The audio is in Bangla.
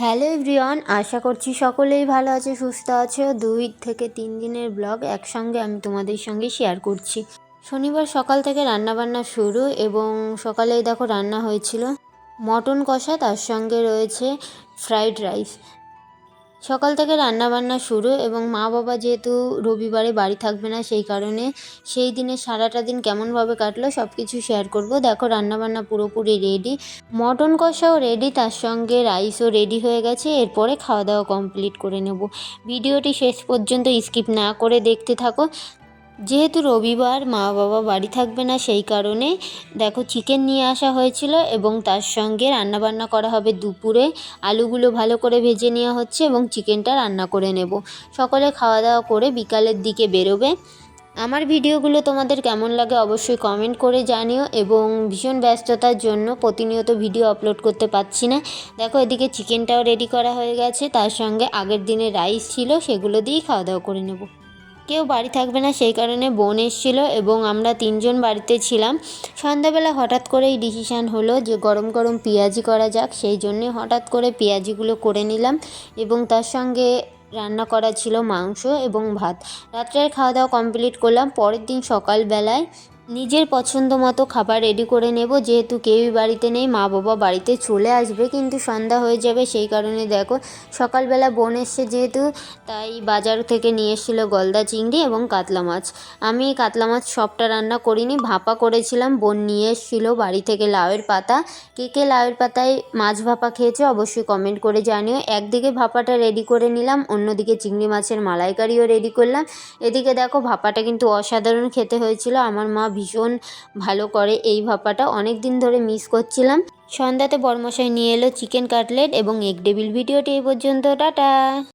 হ্যালো এভরিওয়ান, আশা করছি সকলেই ভালো আছে, সুস্থ আছে। দুই থেকে তিন দিনের ব্লগ একসঙ্গে আমি তোমাদের সঙ্গে শেয়ার করছি। শনিবার সকাল থেকে রান্নাবান্না শুরু এবং সকালেই দেখো রান্না হয়েছিল মটন কষা, তার সঙ্গে রয়েছে ফ্রাইড রাইস সকাল থেকে রান্নাবান্না শুরু এবং মা বাবা যেহেতু রবিবারে বাড়ি থাকবে না, সেই কারণে সেই দিনে সারাটা দিন কেমনভাবে কাটলো সব কিছু শেয়ার করব। দেখো, রান্নাবান্না পুরোপুরি রেডি মটন কষাও রেডি তার সঙ্গে রাইসও রেডি হয়ে গেছে। এরপরে খাওয়া দাওয়া কমপ্লিট করে নেব। ভিডিওটি শেষ পর্যন্ত স্কিপ না করে দেখতে থাকো। যেহেতু রবিবার মা বাবা বাড়ি থাকবে না, সেই কারণে দেখো চিকেন নিয়ে আসা হয়েছিল এবং তার সঙ্গে রান্নাবান্না করা হবে দুপুরে। আলুগুলো ভালো করে ভেজে নেওয়া হচ্ছে এবং চিকেনটা রান্না করে নেব। সকলে খাওয়া দাওয়া করে বিকালের দিকে বেরোবে। আমার ভিডিওগুলো তোমাদের কেমন লাগে অবশ্যই কমেন্ট করে জানিও এবং ভীষণ ব্যস্ততার জন্য প্রতিনিয়ত ভিডিও আপলোড করতে পারছি না। দেখো এদিকে চিকেনটাও রেডি করা হয়ে গেছে, তার সঙ্গে আগের দিনে রাইস ছিল, সেগুলো দিয়েই খাওয়া দাওয়া করে নেব। কেউ বাড়ি থাকবে না, সেই কারণে বোন এসেছিল এবং আমরা তিনজন বাড়িতে ছিলাম। সন্ধ্যাবেলা হঠাৎ করেই ডিসিশান হলো যে গরম গরম পেঁয়াজি করা যাক, সেই জন্যে হঠাৎ করে পেঁয়াজিগুলো করে নিলাম এবং তার সঙ্গে রান্না করা ছিল মাংস এবং ভাত। রাত্রের খাওয়া দাওয়া কমপ্লিট করলাম, পরের দিন সকালবেলায় নিজের পছন্দ মতো খাবার রেডি করে নেব। যেহেতু কেউই বাড়িতে নেই, মা বাবা বাড়িতে চলে আসবে, কিন্তু সন্ধ্যা হয়ে যাবে সেই কারণে দেখো, সকালবেলা বোন এসছে যেহেতু, তাই বাজার থেকে নিয়ে এসেছিল গলদা চিংড়ি এবং কাতলা মাছ। আমি কাতলা মাছ সবটা রান্না করিনি, ভাপা করেছিলাম, বোন নিয়ে এসেছিল বাড়ি থেকে লাউয়ের পাতা। কে কে লাউয়ের পাতায় মাছ ভাপা খেয়েছে অবশ্যই কমেন্ট করে জানিও। একদিকে ভাপাটা রেডি করে নিলাম, অন্যদিকে চিংড়ি মাছের মালাইকারিও রেডি করলাম। এদিকে দেখো, ভাপাটা কিন্তু অসাধারণ খেতে হয়েছিল। আমার মা ভীষণ ভালো করে এই ভাপাটা অনেক দিন ধরে মিস করছিলাম। সন্ধ্যাতে বরমশাই নিয়ে এলো চিকেন কাটলেট এবং এগ ডেবিল ভিডিওটি এই পর্যন্ত, টাটা!